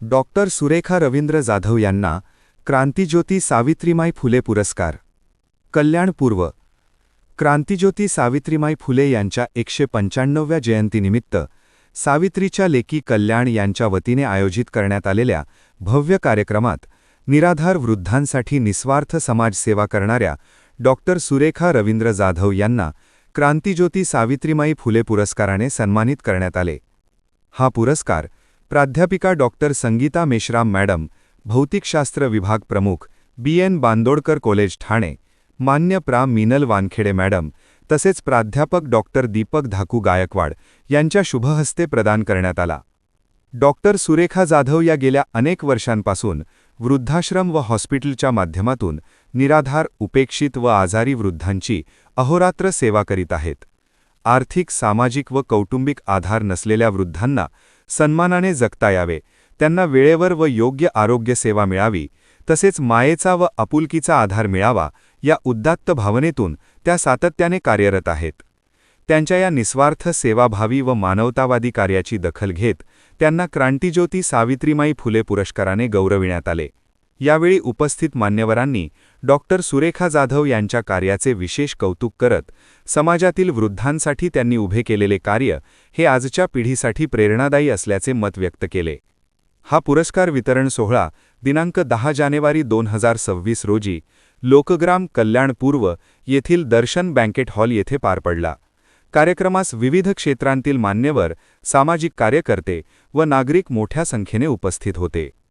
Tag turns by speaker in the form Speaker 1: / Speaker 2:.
Speaker 1: Doctor Surekha Ravindra Jadhav यांना क्रांतिज्योती सावित्रीमाई फुले पुरस्कार. कल्याणपूर्व क्रांतिज्योती सावित्रीमाई फुले यांच्या एकशे पंच्याण्णव्या जयंतीनिमित्त सावित्रीच्या लेकी कल्याण यांच्या वतीने आयोजित करण्यात आलेल्या भव्य कार्यक्रमात निराधार वृद्धांसाठी निस्वार्थ समाजसेवा करणाऱ्या डॉक्टर सुरेखा रवींद्र जाधव यांना क्रांतिज्योती सावित्रीमाई फुले पुरस्काराने सन्मानित करण्यात आले. हा पुरस्कार प्राध्यापिका डॉक्टर संगीता मेश्राम मॅडम भौतिकशास्त्र विभाग प्रमुख B. N. Bandodkar college Thane मान्य प्रा. मीनल वानखेडे मॅडम तसेच प्राध्यापक डॉक्टर दीपक धाकू गायकवाड यांच्या शुभहस्ते प्रदान करण्यात आला. डॉक्टर सुरेखा जाधव या गेल्या अनेक वर्षांपासून वृद्धाश्रम व हॉस्पिटलच्या माध्यमातून निराधार उपेक्षित व आजारी वृद्धांची अहोरात्र सेवा करीत आहेत. आर्थिक सामाजिक व कौटुंबिक आधार नसलेल्या वृद्धांना सन्मानाने जगता यावे. त्यांना वेळेवर व योग्य आरोग्य सेवा मिळावी. तसेच मायेचा व आपुलकीचा आधार मिळावा या उद्दात्त भावनेतून त्या सातत्याने कार्यरत आहेत. त्यांच्या या निस्वार्थ सेवाभावी व मानवतावादी कार्याची दखल घेत त्यांना क्रांतिज्योती सावित्रीमाई फुले पुरस्काराने गौरविण्यात आले. यावेळी उपस्थित मान्यवरांनी डॉक्टर सुरेखा जाधव यांच्या कार्याचे विशेष कौतुक करत समाजातील वृद्धांसाठी त्यांनी उभे केलेले कार्य हे आजच्या पिढीसाठी प्रेरणादायी असल्याचे मत व्यक्त केले. हा पुरस्कार वितरण सोहळा दिनांक दहा जानेवारी दोन हजार सव्वीस रोजी लोकग्राम कल्याण पूर्व येथील दर्शन बँकेट हॉल येथे पार पडला. कार्यक्रमास विविध क्षेत्रांतील मान्यवर सामाजिक कार्यकर्ते व नागरिक मोठ्या संख्येने उपस्थित होते.